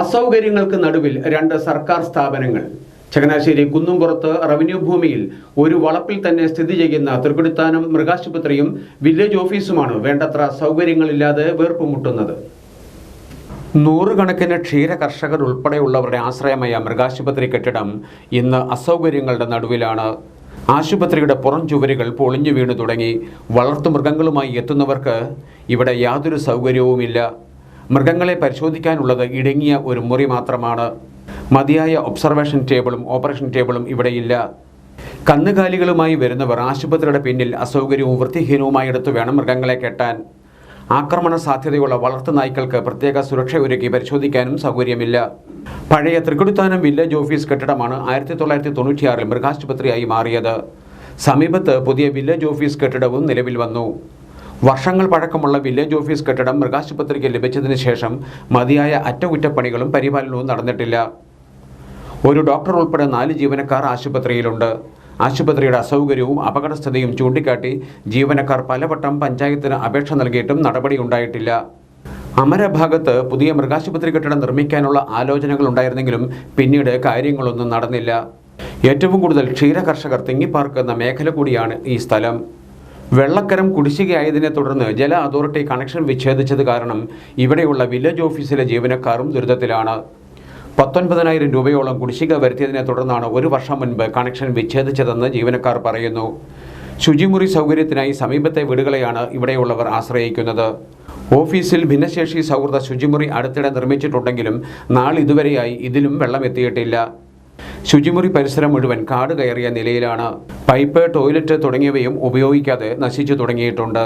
അസൗകര്യങ്ങൾക്ക് നടുവിൽ രണ്ട് സർക്കാർ സ്ഥാപനങ്ങൾ. ചങ്ങനാശ്ശേരി കുന്നുംപുറത്ത് റവന്യൂ ഭൂമിയിൽ ഒരു വളപ്പിൽ തന്നെ സ്ഥിതി ചെയ്യുന്ന തൃക്കുടിത്താനം മൃഗാശുപത്രിയും വില്ലേജ് ഓഫീസുമാണ് വേണ്ടത്ര സൗകര്യങ്ങളില്ലാതെ വേർപ്പുമുട്ടുന്നത്. നൂറുകണക്കിന് ക്ഷീര കർഷകർ ഉൾപ്പെടെയുള്ളവരുടെ ആശ്രയമായ മൃഗാശുപത്രി കെട്ടിടം ഇന്ന് അസൗകര്യങ്ങളുടെ നടുവിലാണ്. ആശുപത്രിയുടെ പുറം ചുവരുകൾ പൊളിഞ്ഞു വീണു തുടങ്ങി. വളർത്തു മൃഗങ്ങളുമായി എത്തുന്നവർക്ക് ഇവിടെ യാതൊരു സൗകര്യവുമില്ല. മൃഗങ്ങളെ പരിശോധിക്കാനുള്ളത് ഇടുങ്ങിയ ഒരു മുറി മാത്രമാണ്. മതിയായ ഒബ്സർവേഷൻ ടേബിളും ഓപ്പറേഷൻ ടേബിളും ഇവിടെയില്ല. കന്നുകാലികളുമായി വരുന്നവർ ആശുപത്രിയുടെ പിന്നിൽ അസൗകര്യവും വൃത്തിഹീനവുമായെടുത്ത് വേണം മൃഗങ്ങളെ കെട്ടാൻ. ആക്രമണ സാധ്യതയുള്ള വളർത്തു നായ്ക്കൾക്ക് പ്രത്യേക സുരക്ഷ ഒരുക്കി പരിശോധിക്കാനും സൗകര്യമില്ല. പഴയ തൃക്കുടിത്താനം വില്ലേജ് ഓഫീസ് കെട്ടിടമാണ് ആയിരത്തി തൊള്ളായിരത്തി തൊണ്ണൂറ്റിയാറിൽ മൃഗാശുപത്രിയായി മാറിയത്. സമീപത്ത് പുതിയ വില്ലേജ് ഓഫീസ് കെട്ടിടവും നിലവിൽ വന്നു. വർഷങ്ങൾ പഴക്കമുള്ള വില്ലേജ് ഓഫീസ് കെട്ടിടം മൃഗാശുപത്രിക്ക് ലഭിച്ചതിന് ശേഷം മതിയായ അറ്റകുറ്റപ്പണികളും പരിപാലനവും നടന്നിട്ടില്ല. ഒരു ഡോക്ടർ ഉൾപ്പെടെ നാല് ജീവനക്കാർ ആശുപത്രിയിലുണ്ട്. ആശുപത്രിയുടെ അസൗകര്യവും അപകടസ്ഥിതിയും ചൂണ്ടിക്കാട്ടി ജീവനക്കാർ പലവട്ടം പഞ്ചായത്തിന് അപേക്ഷ നൽകിയിട്ടും നടപടിയുണ്ടായിട്ടില്ല അമരഭാഗത്ത് പുതിയ മൃഗാശുപത്രി കെട്ടിടം നിർമ്മിക്കാനുള്ള ആലോചനകൾ ഉണ്ടായിരുന്നെങ്കിലും പിന്നീട് കാര്യങ്ങളൊന്നും നടന്നില്ല. ഏറ്റവും കൂടുതൽ ക്ഷീരകർഷകർ തിങ്ങിപ്പാർക്കുന്ന മേഖല കൂടിയാണ് ഈ സ്ഥലം. വെള്ളക്കരം കുടിശ്ശികയായതിനെ തുടർന്ന് ജല അതോറിറ്റി കണക്ഷൻ വിച്ഛേദിച്ചത് കാരണം ഇവിടെയുള്ള വില്ലേജ് ഓഫീസിലെ ജീവനക്കാരും ദുരിതത്തിലാണ്. പത്തൊൻപതിനായിരം രൂപയോളം കുടിശ്ശിക വരുത്തിയതിനെ തുടർന്നാണ് ഒരു വർഷം മുൻപ് കണക്ഷൻ വിച്ഛേദിച്ചതെന്ന് ജീവനക്കാർ പറയുന്നു. ശുചിമുറി സൗകര്യത്തിനായി സമീപത്തെ വീടുകളെയാണ് ഇവിടെയുള്ളവർ ആശ്രയിക്കുന്നത്. ഓഫീസിൽ ഭിന്നശേഷി സൗഹൃദ ശുചിമുറി അടുത്തിടെ നിർമ്മിച്ചിട്ടുണ്ടെങ്കിലും നാളിതുവരെയായി ഇതിലും വെള്ളം എത്തിയിട്ടില്ല. ശുചിമുറി പരിസരം മുഴുവൻ കാട് കയറിയ നിലയിലാണ് പൈപ്പ് ടോയ്ലറ്റ് തുടങ്ങിയവയും ഉപയോഗിക്കാതെ നശിച്ചു തുടങ്ങിയിട്ടുണ്ട്.